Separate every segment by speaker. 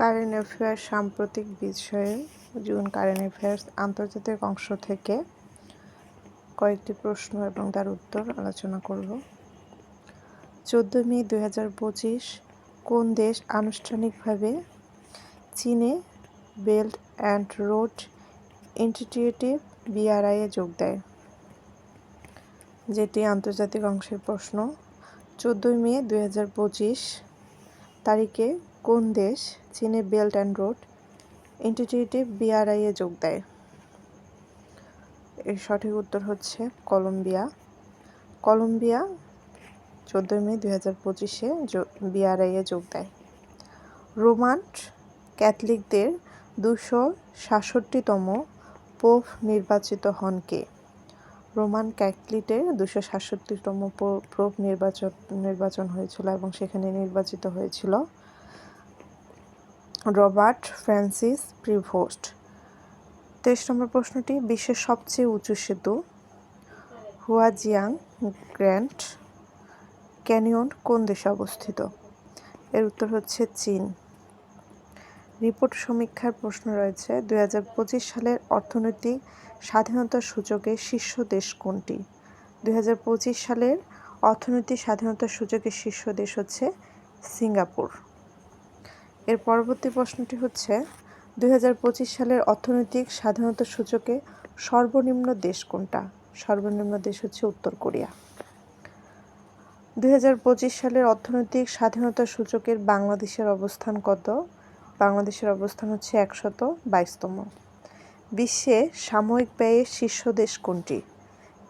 Speaker 1: Current affairs সাম্প্রতিক বিষয়ে June current affairs আন্তর্জাতিক অংশ থেকে কয়েকটি প্রশ্ন এবং তার উত্তর আলোচনা করব। চোদ্দ মে দুই হাজার পঁচিশ, কোন দেশ আনুষ্ঠানিকভাবে চীনে বেল্ট অ্যান্ড রোড ইনস্টিটিউটিভ বিআরআইয়ে যোগ দেয়? যেটি আন্তর্জাতিক অংশের প্রশ্ন। চোদ্দোই মে দুই হাজার পঁচিশ তারিখে কোন দেশ চীনে বেল্ট অ্যান্ড রোড ইনস্টিটিউটিভ বিআরআইয়ে যোগ দেয়? এর সঠিক উত্তর হচ্ছে কলম্বিয়া। কলম্বিয়া চোদ্দোই মে দুই হাজার পঁচিশে বিআরআইয়ে যোগ দেয়। রোমান ক্যাথলিকদের দুশো সাতষট্টিতম পোপ নির্বাচিত হন কে? রোমান ক্যাথলিকের দুশো সাতষট্টিতম পোপ নির্বাচন নির্বাচন হয়েছিল এবং সেখানে নির্বাচিত হয়েছিল রবার্ট ফ্রান্সিস প্রিভোস্ট। তেইশ নম্বর প্রশ্নটি, বিশ্বের সবচেয়ে উঁচু সেতু, হুয়াজিয়াং গ্র্যান্ড ক্যানিয়ন কোন দেশে অবস্থিত? এর উত্তর হচ্ছে চীন। রিপোর্ট সমীক্ষার প্রশ্ন রয়েছে দু হাজার পঁচিশ সালের অর্থনৈতিক স্বাধীনতার সূচকে শীর্ষ দেশ কোনটি? দু হাজার পঁচিশ সালের অর্থনৈতিক স্বাধীনতার সূচকের শীর্ষ দেশ হচ্ছে সিঙ্গাপুর। এর পরবর্তী প্রশ্নটি হচ্ছে, দুই হাজার পঁচিশ সালের অর্থনৈতিক স্বাধীনতা সূচকে সর্বনিম্ন দেশ কোনটা? সর্বনিম্ন দেশ হচ্ছে উত্তর কোরিয়া। দুই হাজার পঁচিশ সালের অর্থনৈতিক স্বাধীনতা সূচকের বাংলাদেশের অবস্থান কত? বাংলাদেশের অবস্থান হচ্ছে একশত বাইশতম। বিশ্বে সাময়িক ব্যয়ের শীর্ষ দেশ কোনটি?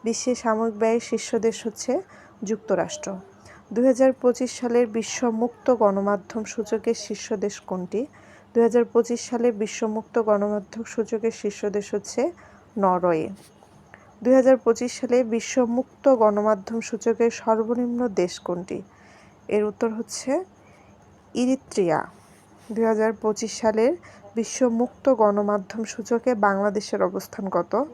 Speaker 1: বিশ্বে সাময়িক ব্যয়ের শীর্ষ দেশ হচ্ছে যুক্তরাষ্ট্র। দুই হাজার পঁচিশ সালের বিশ্ব মুক্ত গণমাধ্যম সূচকের শীর্ষ দেশ কোনটি? দুই হাজার পঁচিশ সালে বিশ্ব মুক্ত গণমাধ্যম সূচকের শীর্ষ দেশ হচ্ছে নরওয়ে। দুই হাজার পঁচিশ সালে বিশ্ব মুক্ত গণমাধ্যম সূচকের সর্বনিম্ন দেশ কোনটি? এর উত্তর হচ্ছে ইরিত্রিয়া। দুই হাজার পঁচিশ সালের বিশ্ব মুক্ত গণমাধ্যম সূচকে বাংলাদেশের অবস্থান কত?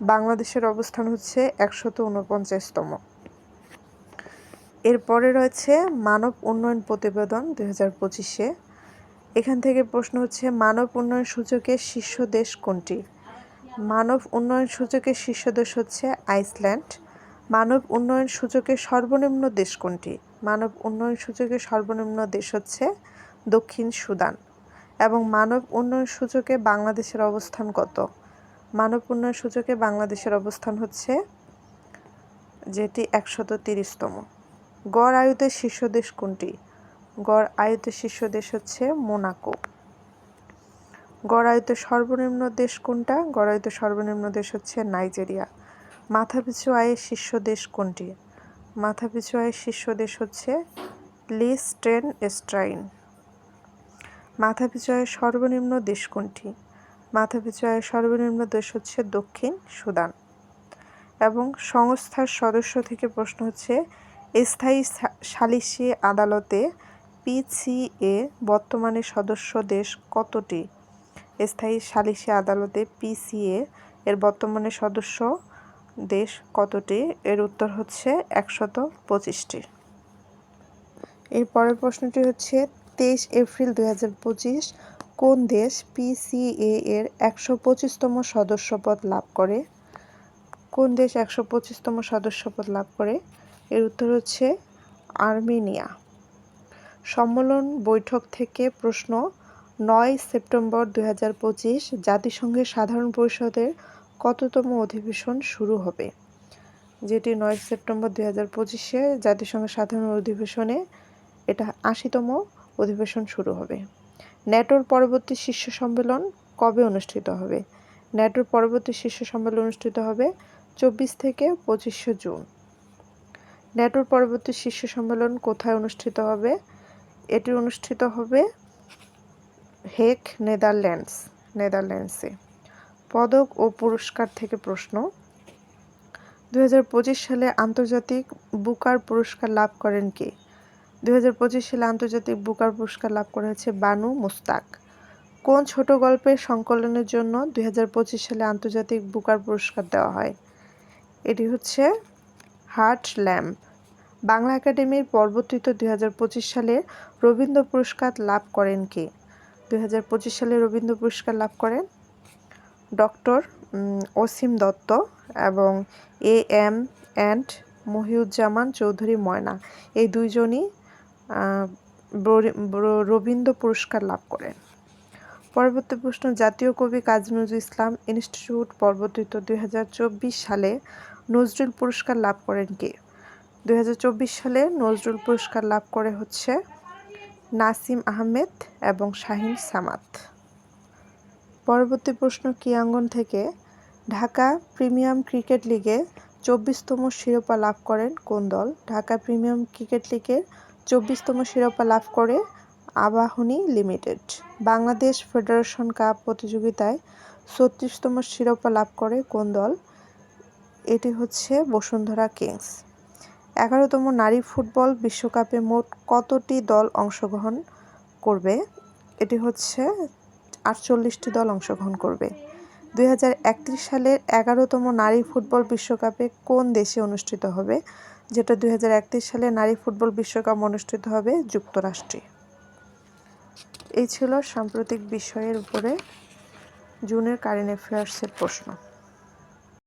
Speaker 1: বাংলাদেশের অবস্থান হচ্ছে একশত উনপঞ্চাশতম। এরপরে রয়েছে মানব উন্নয়ন প্রতিবেদন দুই হাজার পঁচিশে। এখান থেকে প্রশ্ন হচ্ছে, মানব উন্নয়ন সূচকের শীর্ষ দেশ কোনটি? মানব উন্নয়ন সূচকের শীর্ষ দেশ হচ্ছে আইসল্যান্ড। মানব উন্নয়ন সূচকের সর্বনিম্ন দেশ কোনটি? মানব উন্নয়ন সূচকের সর্বনিম্ন দেশ হচ্ছে দক্ষিণ সুদান। এবং মানব উন্নয়ন সূচকে বাংলাদেশের অবস্থান কত? মানব উন্নয়ন সূচকে বাংলাদেশের অবস্থান হচ্ছে, যেটি একশত তিরিশতম। গড় আয়ুতের শীর্ষ দেশ কোনটি? গড় আয়ুতের শীর্ষ দেশ হচ্ছে মোনাকো। গড় আয়ুতে সর্বনিম্ন দেশ কোনটা? গড় আয়ুতে সর্বনিম্ন দেশ হচ্ছে নাইজেরিয়া। মাথাপিছু আয়ের শীর্ষ দেশ কোনটি? মাথাপিছু আয়ের শীর্ষ দেশ হচ্ছে লিস্টেন স্ট্রাইন মাথাপিছু আয়ের সর্বনিম্ন দেশ কোনটি? মাথাপিছু আয়ের সর্বনিম্ন দেশ হচ্ছে দক্ষিণ সুদান। এবং সংস্থার সদস্য থেকে প্রশ্ন হচ্ছে স্থায়ী সালিসি আদালতে পিসিএ বর্তমানে সদস্য দেশ কতটি? স্থায়ী সালিসি আদালতে পিসিএ এর বর্তমানে সদস্য দেশ কতটি? এর উত্তর হচ্ছে একশত পঁচিশটি। এর পরের প্রশ্নটি হচ্ছে, তেইশ এপ্রিল দুই হাজার পঁচিশ কোন দেশ পিসিএ এর একশো পঁচিশতম সদস্যপদ লাভ করে? কোন দেশ একশো পঁচিশতম সদস্যপদ লাভ করে? এর উত্তর হচ্ছে আর্মেনিয়া। সম্মেলন বৈঠক থেকে প্রশ্ন, নয় সেপ্টেম্বর দুই হাজার পঁচিশ জাতিসংঘের সাধারণ পরিষদের কততম অধিবেশন শুরু হবে? যেটি নয় সেপ্টেম্বর দুই হাজার পঁচিশে জাতিসংঘের সাধারণ অধিবেশনে এটা আশিতম অধিবেশন শুরু হবে। ন্যাটোর পরবর্তী শীর্ষ সম্মেলন কবে অনুষ্ঠিত হবে? ন্যাটোর পরবর্তী শীর্ষ সম্মেলন অনুষ্ঠিত হবে চব্বিশ থেকে পঁচিশে জুন। ন্যাটোর পরবর্তী শীর্ষ সম্মেলন কোথায় অনুষ্ঠিত হবে? এটি অনুষ্ঠিত হবে হেক, নেদারল্যান্ডস, নেদারল্যান্ডসে। পদক ও পুরস্কার থেকে প্রশ্ন। দু হাজার পঁচিশ সালে আন্তর্জাতিক বুকার পুরস্কার লাভ করেন কে? দু হাজার পঁচিশ সালে আন্তর্জাতিক বুকার পুরস্কার লাভ করা হয়েছে বানু মুস্তাক। কোন ছোট গল্পের সংকলনের জন্য দু হাজার পঁচিশ সালে আন্তর্জাতিক বুকার পুরস্কার দেওয়া হয়? এটি হচ্ছে হার্ট ল্যাম্প। বাংলা একাডেমির পরবর্তীত দুই সালে রবীন্দ্র পুরস্কার লাভ করেন কে? দুই হাজার পঁচিশ সালে রবীন্দ্র পুরস্কার লাভ করেন ডক্টর অসীম দত্ত এবং A M and Mohiuzzaman Chowdhury Moyna. এই দুইজনই রবীন্দ্র পুরস্কার লাভ করেন। পরবর্তী প্রশ্ন, জাতীয় কবি কাজী নজরুল ইসলাম ইনস্টিটিউট পরবর্তীত দুই সালে নজরুল পুরস্কার লাভ করেন কে? চব্বিশ সালে নজরুল পুরস্কার লাভ করে হচ্ছে নাসিম আহমেদ এবং শাহিন সামাত পরবর্তী প্রশ্ন কিয়াঙ্গন থেকে, ঢাকা প্রিমিয়াম ক্রিকেট লিগে চব্বিশতম শিরোপা লাভ করেন কোন দল? ঢাকা প্রিমিয়াম ক্রিকেট লিগে চব্বিশতম শিরোপা লাভ করে Abahani limited. Bangladesh federation cup প্রতিযোগিতায় ছত্রিশতম শিরোপা লাভ করে কোন দল? এটি হচ্ছে বসুন্ধরা কিংস। এগারোতম নারী ফুটবল বিশ্বকাপে মোট কতটি দল অংশগ্রহণ করবে? এটি হচ্ছে আটচল্লিশটি দল অংশগ্রহণ করবে। দুই হাজার একত্রিশ সালের এগারোতম নারী ফুটবল বিশ্বকাপে কোন দেশে অনুষ্ঠিত হবে? যেটা দুই হাজার একত্রিশ সালে নারী ফুটবল বিশ্বকাপ অনুষ্ঠিত হবে যুক্তরাষ্ট্রে। এই ছিল সাম্প্রতিক বিষয়ের উপরে জুনের কারেন্ট অ্যাফেয়ার্সের প্রশ্ন।